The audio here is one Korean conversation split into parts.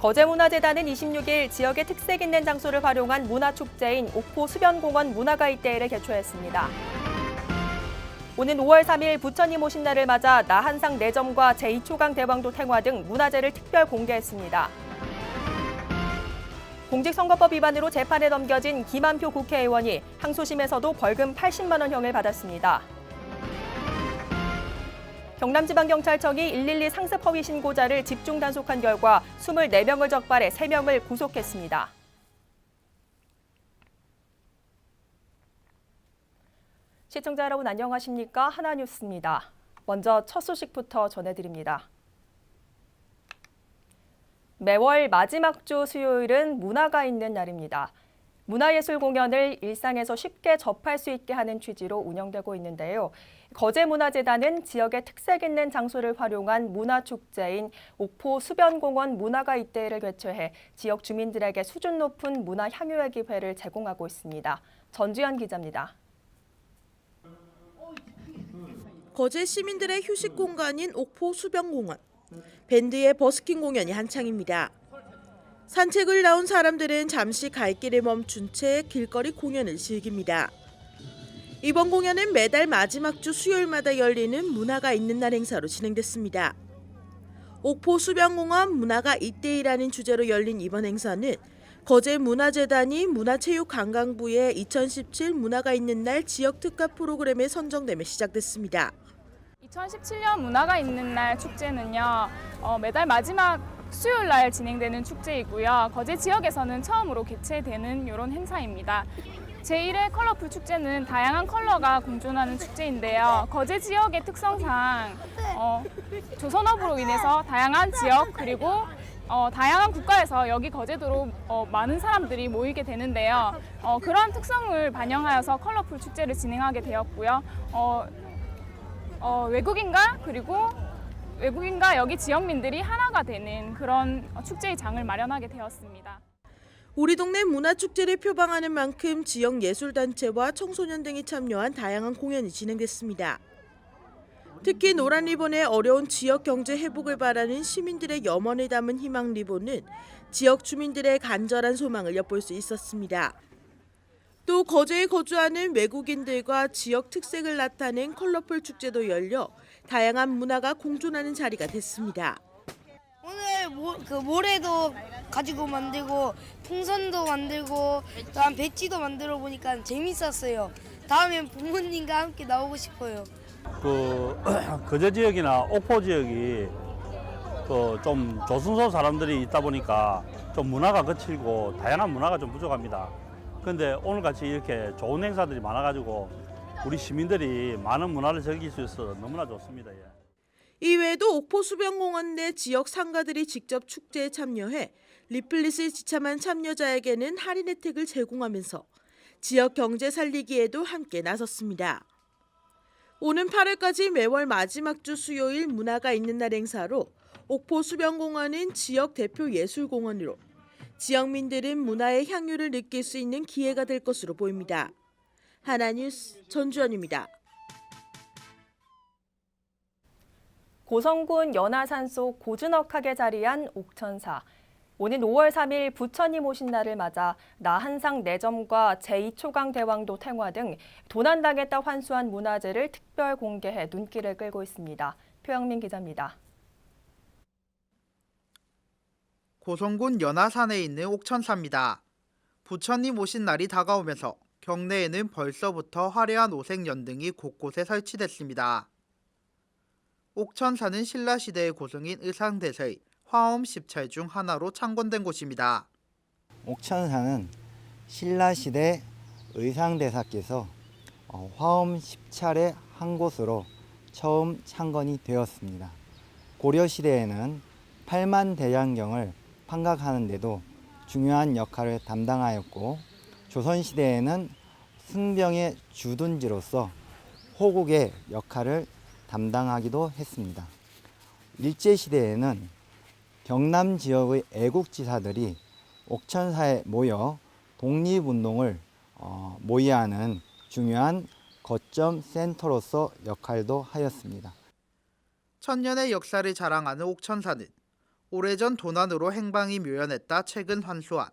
거제문화재단은 26일 지역의 특색 있는 장소를 활용한 문화축제인 옥포 수변공원 문화가이대회를 개최했습니다. 오는 5월 3일 부처님 오신 날을 맞아 나한상 내점과 제2초강 대왕도 탱화 등 문화재를 특별 공개했습니다. 공직선거법 위반으로 재판에 넘겨진 김한표 국회의원이 항소심에서도 벌금 80만 원형을 받았습니다. 경남지방경찰청이 112 상습 허위 신고자를 집중 단속한 결과 24명을 적발해 3명을 구속했습니다. 시청자 여러분 안녕하십니까? 하나뉴스입니다. 먼저 첫 소식부터 전해드립니다. 매월 마지막 주 수요일은 문화가 있는 날입니다. 문화예술 공연을 일상에서 쉽게 접할 수 있게 하는 취지로 운영되고 있는데요. 거제문화재단은 지역의 특색 있는 장소를 활용한 문화축제인 옥포 수변공원 문화가 이때를 개최해 지역 주민들에게 수준 높은 문화 향유의 기회를 제공하고 있습니다. 전주현 기자입니다. 거제 시민들의 휴식 공간인 옥포 수변공원. 밴드의 버스킹 공연이 한창입니다. 산책을 나온 사람들은 잠시 갈 길을 멈춘 채 길거리 공연을 즐깁니다. 이번 공연은 매달 마지막 주 수요일마다 열리는 문화가 있는 날 행사로 진행됐습니다. 옥포 수변공원 문화가 이때이라는 주제로 열린 이번 행사는 거제 문화재단이 문화체육관광부의 2017 문화가 있는 날 지역 특화 프로그램에 선정되며 시작됐습니다. 2017년 문화가 있는 날 축제는요 어, 매달 마지막 수요일 날 진행되는 축제이고요 거제 지역에서는 처음으로 개최되는 이런 행사입니다. 제1회 컬러풀 축제는 다양한 컬러가 공존하는 축제인데요. 거제 지역의 특성상 어, 조선업으로 인해서 다양한 지역 그리고 어, 다양한 국가에서 여기 거제도로 어, 많은 사람들이 모이게 되는데요. 어, 그런 특성을 반영하여서 컬러풀 축제를 진행하게 되었고요. 어, 어, 외국인과 그리고 외국인과 여기 지역민들이 하나가 되는 그런 축제의 장을 마련하게 되었습니다. 우리 동네 문화축제를 표방하는 만큼 지역 예술단체와 청소년 등이 참여한 다양한 공연이 진행됐습니다. 특히 노란 리본의 어려운 지역 경제 회복을 바라는 시민들의 염원을 담은 희망 리본은 지역 주민들의 간절한 소망을 엿볼 수 있었습니다. 또 거제에 거주하는 외국인들과 지역 특색을 나타낸 컬러풀 축제도 열려 다양한 문화가 공존하는 자리가 됐습니다. 오늘 모, 그 모래도 가지고 만들고 풍선도 만들고 또한 배지도 만들어 보니까 재밌었어요. 다음엔 부모님과 함께 나오고 싶어요. 그 거제 지역이나 옥포 지역이 그 좀 조선소 사람들이 있다 보니까 좀 문화가 거칠고 다양한 문화가 좀 부족합니다. 근데 오늘 같이 이렇게 좋은 행사들이 많아가지고 우리 시민들이 많은 문화를 즐길 수 있어서 너무나 좋습니다. 예. 이외에도 옥포 수변공원 내 지역 상가들이 직접 축제에 참여해 리플릿을 지참한 참여자에게는 할인 혜택을 제공하면서 지역 경제 살리기에도 함께 나섰습니다. 오는 8월까지 매월 마지막 주 수요일 문화가 있는 날 행사로 옥포 수변공원은 지역 대표 예술공원으로 지역민들은 문화의 향유를 느낄 수 있는 기회가 될 것으로 보입니다. 하나뉴스 전주현입니다. 고성군 연화산 속 고즈넉하게 자리한 옥천사. 오는 5월 3일 부처님 오신 날을 맞아 나한상 내점과 제2초강 대왕도 탱화 등 도난당했다 환수한 문화재를 특별 공개해 눈길을 끌고 있습니다. 표영민 기자입니다. 고성군 연화산에 있는 옥천사입니다. 부처님 오신 날이 다가오면서 경내에는 벌써부터 화려한 오색 연등이 곳곳에 설치됐습니다. 옥천사는 신라시대의 고성인 의상대서의 화엄 10찰 중 하나로 창건된 곳입니다. 옥천사는 신라시대 의상대사께서 어, 화엄 10차례 한 곳으로 처음 창건이 되었습니다. 고려시대에는 8만 대장경을 판각하는 데도 중요한 역할을 담당하였고 조선시대에는 승병의 주둔지로서 호국의 역할을 담당하기도 했습니다. 일제시대에는 경남 지역의 애국지사들이 옥천사에 모여 독립운동을 어, 모의하는 중요한 거점 센터로서 역할도 하였습니다. 천년의 역사를 자랑하는 옥천사는 오래전 도난으로 행방이 묘연했다 최근 환수한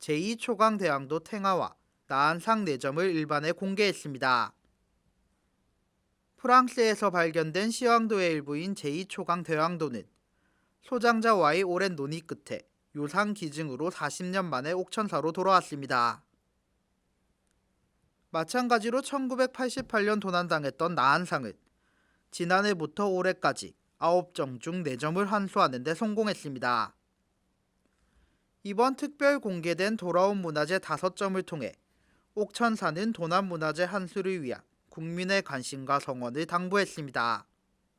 제2초강대왕도 탱화와 나한상 내점을 일반에 공개했습니다. 프랑스에서 발견된 시황도의 일부인 제2초강대왕도는 소장자와의 오랜 논의 끝에 요상 기증으로 40년 만에 옥천사로 돌아왔습니다. 마찬가지로 1988년 도난당했던 나한상은 지난해부터 올해까지 9점 중 4점을 환수하는 데 성공했습니다. 이번 특별 공개된 돌아온 문화재 5점을 통해 옥천사는 도난 문화재 환수를 위한 국민의 관심과 성원을 당부했습니다.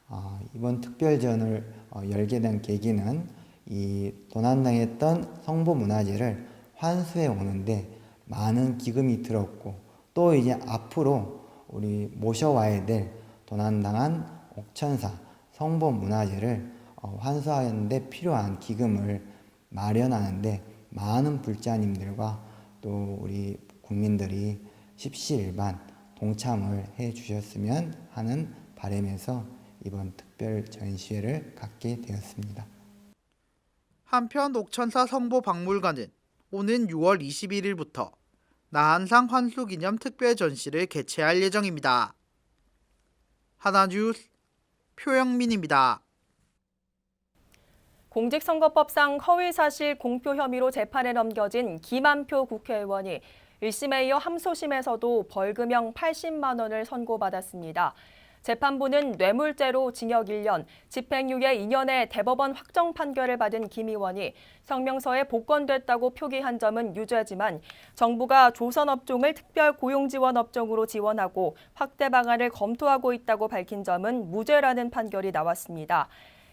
어, 이번 특별전을 어, 열게 된 계기는 이 도난당했던 성보 문화재를 환수해 오는데 많은 기금이 들었고 또 이제 앞으로 우리 모셔와야 될 도난당한 옥천사 성보 문화재를 어, 환수하는데 필요한 기금을 마련하는데 많은 불자님들과 또 우리 국민들이 십시일반 동참을 해 주셨으면 하는 바람에서 이번 특별 전시회를 갖게 되었습니다. 한편 옥천사 성보 박물관은 오는 6월 21일부터 나한상 환수 기념 특별 전시를 개최할 예정입니다. 하나뉴스 표영민입니다. 공직선거법상 허위사실 공표 혐의로 재판에 넘겨진 김한표 국회의원이 1심에 이어 함소심에서도 벌금형 80만 원을 선고받았습니다. 재판부는 뇌물죄로 징역 1년, 집행유예 2년의 대법원 확정 판결을 받은 김 의원이 성명서에 복권됐다고 표기한 점은 유죄지만 정부가 조선업종을 특별 고용지원업종으로 지원하고 확대 방안을 검토하고 있다고 밝힌 점은 무죄라는 판결이 나왔습니다.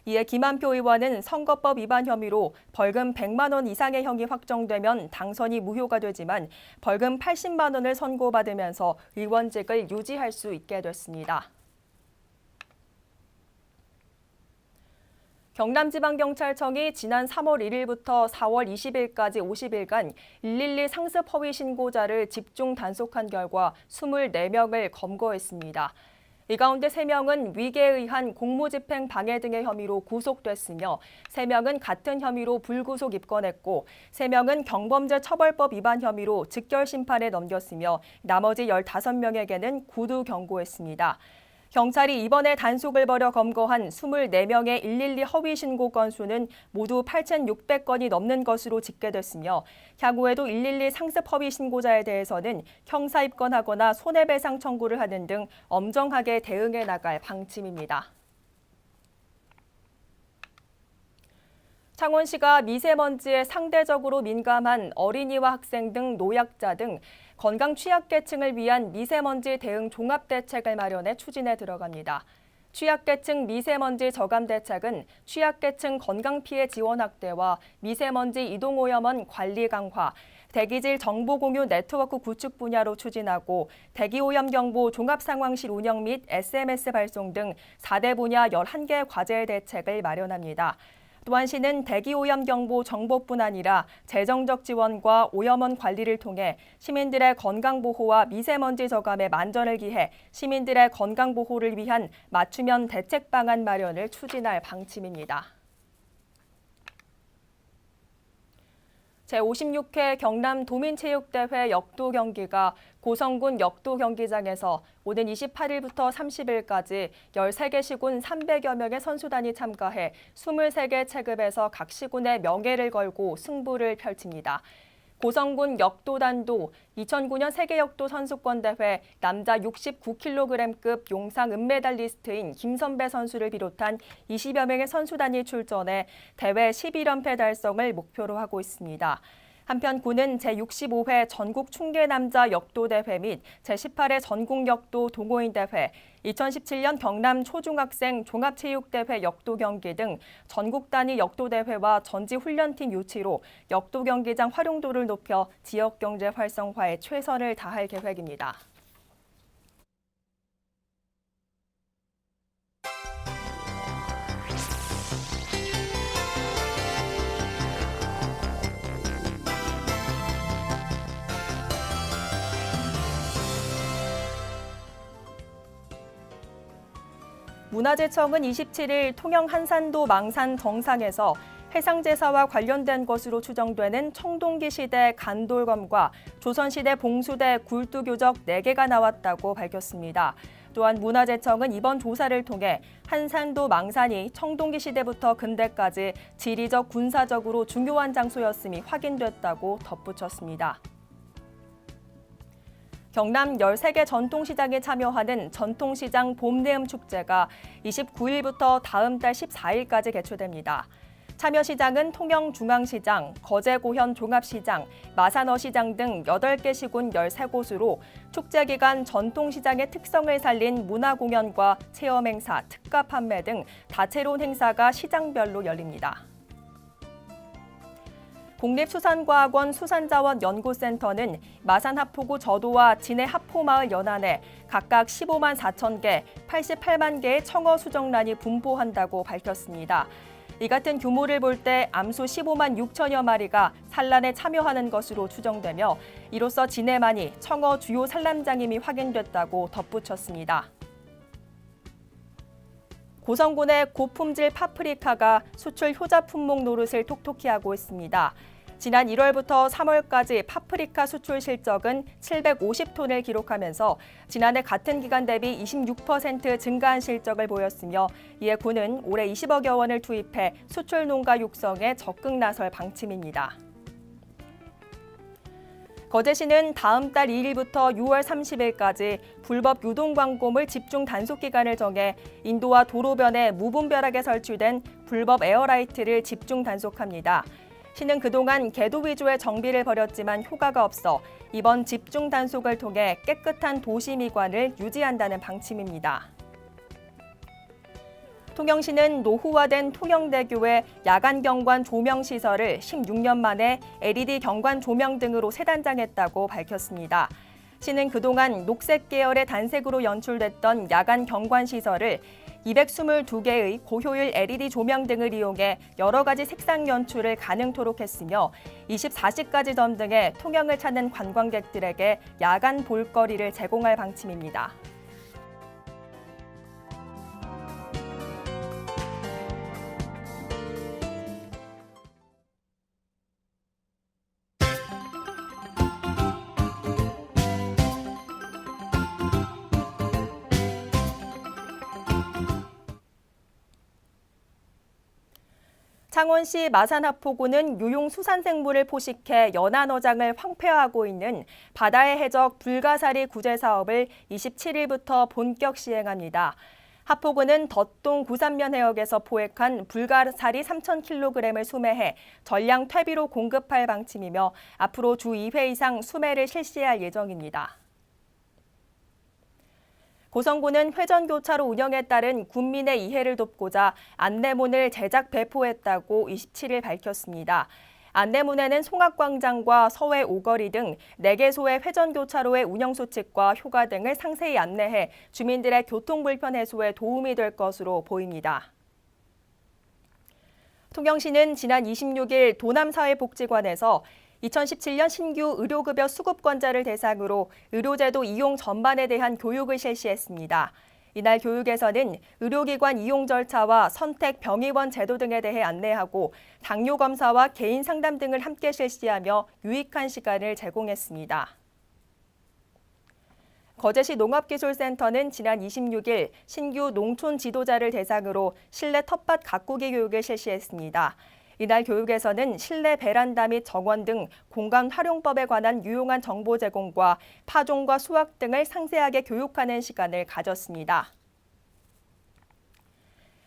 이에 김한표 의원은 선거법 위반 혐의로 벌금 100만 원 이상의 형이 확정되면 당선이 무효가 되지만 벌금 80만 원을 선고받으면서 의원직을 유지할 수 있게 됐습니다. 경남지방경찰청이 지난 3월 1일부터 4월 20일까지 50일간 112 상습 허위 신고자를 집중 단속한 결과 24명을 검거했습니다. 이 가운데 3명은 위계에 의한 공무집행 방해 등의 혐의로 구속됐으며 3명은 같은 혐의로 불구속 입건했고 3명은 경범죄 처벌법 위반 혐의로 직결 심판에 넘겼으며 나머지 15명에게는 구두 경고했습니다. 경찰이 이번에 단속을 벌여 검거한 24명의 112 허위 신고 건수는 모두 8,600건이 넘는 것으로 집계됐으며 향후에도 112 상습 허위 신고자에 대해서는 형사 입건하거나 손해배상 청구를 하는 등 엄정하게 대응해 나갈 방침입니다. 창원시가 미세먼지에 상대적으로 민감한 어린이와 학생 등 노약자 등 건강 취약계층을 위한 미세먼지 대응 종합대책을 마련해 추진에 들어갑니다. 취약계층 미세먼지 저감 대책은 취약계층 건강 피해 지원 확대와 미세먼지 이동 오염원 관리 강화, 대기질 정보 공유 네트워크 구축 분야로 추진하고 대기 오염 경보 종합 상황실 운영 및 SMS 발송 등 4대 분야 11개 과제 대책을 마련합니다. 또한 시는 대기오염 경보 정보뿐 아니라 재정적 지원과 오염원 관리를 통해 시민들의 건강 보호와 미세먼지 저감에 만전을 기해 시민들의 건강 보호를 위한 맞춤형 대책 방안 마련을 추진할 방침입니다. 제56회 경남 도민체육대회 역도 경기가 고성군 역도 경기장에서 오는 28일부터 30일까지 13개 시군 300여 명의 선수단이 참가해 23개 체급에서 각 시군의 명예를 걸고 승부를 펼칩니다. 고성군 역도단도 2009년 세계역도 선수권대회 남자 69kg급 용상 은메달리스트인 김선배 선수를 비롯한 20여 명의 선수단이 출전해 대회 11연패 달성을 목표로 하고 있습니다. 한편 군은 제65회 전국 충계 남자 역도 대회 및 제18회 전국 역도 동호인 대회, 2017년 경남 초중학생 종합체육대회 역도 경기 등 전국 단위 역도 대회와 전지 훈련팀 유치로 역도 경기장 활용도를 높여 지역 경제 활성화에 최선을 다할 계획입니다. 문화재청은 27일 통영 한산도 망산 정상에서 해상제사와 관련된 것으로 추정되는 청동기 시대 간돌검과 조선시대 봉수대 굴두교적 4개가 나왔다고 밝혔습니다. 또한 문화재청은 이번 조사를 통해 한산도 망산이 청동기 시대부터 근대까지 지리적 군사적으로 중요한 장소였음이 확인됐다고 덧붙였습니다. 경남 13개 전통시장에 참여하는 전통시장 봄내음 축제가 29일부터 다음 달 14일까지 개최됩니다. 참여 시장은 통영중앙시장, 거제고현 종합시장, 마산어시장 등 8개 시군 13곳으로 축제 기간 전통시장의 특성을 살린 문화공연과 체험행사, 특가 판매 등 다채로운 행사가 시장별로 열립니다. 국립수산과학원 수산자원 연구센터는 마산 하포구 저도와 진해 하포마을 연안에 각각 15만 4천 개, 88만 개의 청어 수정란이 분포한다고 밝혔습니다. 이 같은 규모를 볼 때 암수 15만 6천여 마리가 산란에 참여하는 것으로 추정되며 이로써 진해만이 청어 주요 산란장임이 확인됐다고 덧붙였습니다. 고성군의 고품질 파프리카가 수출 효자 품목 노릇을 톡톡히 하고 있습니다. 지난 1월부터 3월까지 파프리카 수출 실적은 750톤을 기록하면서 지난해 같은 기간 대비 26% 증가한 실적을 보였으며 이에 군은 올해 20억여 원을 투입해 수출 농가 육성에 적극 나설 방침입니다. 거제시는 다음 달 2일부터 6월 30일까지 불법 유동 광고물 집중 단속 기간을 정해 인도와 도로변에 무분별하게 설치된 불법 에어라이트를 집중 단속합니다. 시는 그동안 개도 위주의 정비를 벌였지만 효과가 없어 이번 집중 단속을 통해 깨끗한 도시 미관을 유지한다는 방침입니다. 통영시는 노후화된 통영대교의 야간 경관 조명 시설을 16년 만에 LED 경관 조명 등으로 세단장했다고 밝혔습니다. 시는 그동안 녹색 계열의 단색으로 연출됐던 야간 경관 시설을 222개의 고효율 LED 조명 등을 이용해 여러 가지 색상 연출을 가능토록 했으며 24시까지 점등해 통영을 찾는 관광객들에게 야간 볼거리를 제공할 방침입니다. 창원시 마산하포구는 유용 수산생물을 포식해 연안어장을 황폐화하고 있는 바다의 해적 불가사리 구제 사업을 27일부터 본격 시행합니다. 하포구는 덧동 구산면 해역에서 포획한 불가사리 3,000kg을 수매해 전량 퇴비로 공급할 방침이며 앞으로 주 2회 이상 수매를 실시할 예정입니다. 고성군은 회전교차로 운영에 따른 군민의 이해를 돕고자 안내문을 제작 배포했다고 27일 밝혔습니다. 안내문에는 송악광장과 서해 오거리 등 4개소의 회전교차로의 운영 수칙과 효과 등을 상세히 안내해 주민들의 교통불편 해소에 도움이 될 것으로 보입니다. 통영시는 지난 26일 도남사회복지관에서 2017년 신규 의료급여 수급권자를 대상으로 의료제도 이용 전반에 대한 교육을 실시했습니다. 이날 교육에서는 의료기관 이용 절차와 선택 병의원 제도 등에 대해 안내하고 당뇨 검사와 개인 상담 등을 함께 실시하며 유익한 시간을 제공했습니다. 거제시 농업기술센터는 지난 26일 신규 농촌 지도자를 대상으로 실내 텃밭 가꾸기 교육을 실시했습니다. 이날 교육에서는 실내 베란다 및 정원 등 공간 활용법에 관한 유용한 정보 제공과 파종과 수확 등을 상세하게 교육하는 시간을 가졌습니다.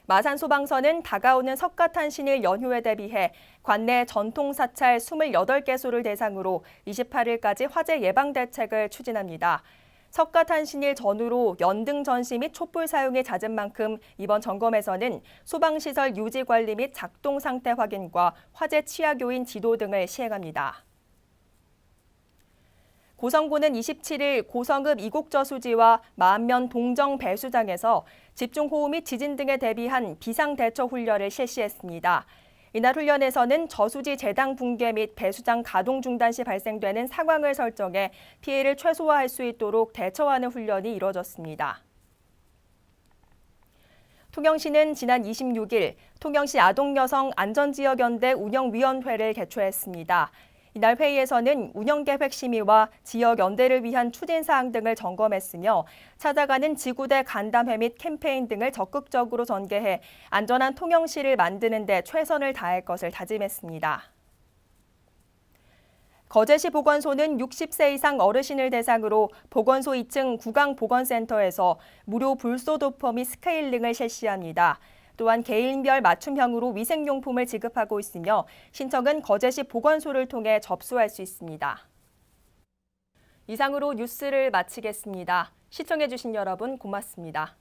마산소방서는 다가오는 석가탄신일 연휴에 대비해 관내 전통 사찰 28개소를 대상으로 28일까지 화재 예방 대책을 추진합니다. 석가탄신일 전후로 연등 전시 및 촛불 사용이 잦은 만큼 이번 점검에서는 소방시설 유지 관리 및 작동 상태 확인과 화재 취약 요인 지도 등을 시행합니다. 고성군은 27일 고성읍 이곡저 수지와 마안면 동정 배수장에서 집중호우 및 지진 등에 대비한 비상대처 훈련을 실시했습니다. 이날 훈련에서는 저수지 재당 붕괴 및 배수장 가동 중단 시 발생되는 상황을 설정해 피해를 최소화할 수 있도록 대처하는 훈련이 이뤄졌습니다. 통영시는 지난 26일 통영시 아동여성 안전지역연대 운영위원회를 개최했습니다. 이날 회의에서는 운영계획 심의와 지역 연대를 위한 추진 사항 등을 점검했으며 찾아가는 지구대 간담회 및 캠페인 등을 적극적으로 전개해 안전한 통영시를 만드는 데 최선을 다할 것을 다짐했습니다. 거제시 보건소는 60세 이상 어르신을 대상으로 보건소 2층 구강보건센터에서 무료 불소 도포 및 스케일링을 실시합니다. 또한 개인별 맞춤형으로 위생용품을 지급하고 있으며 신청은 거제시 보건소를 통해 접수할 수 있습니다. 이상으로 뉴스를 마치겠습니다. 시청해주신 여러분 고맙습니다.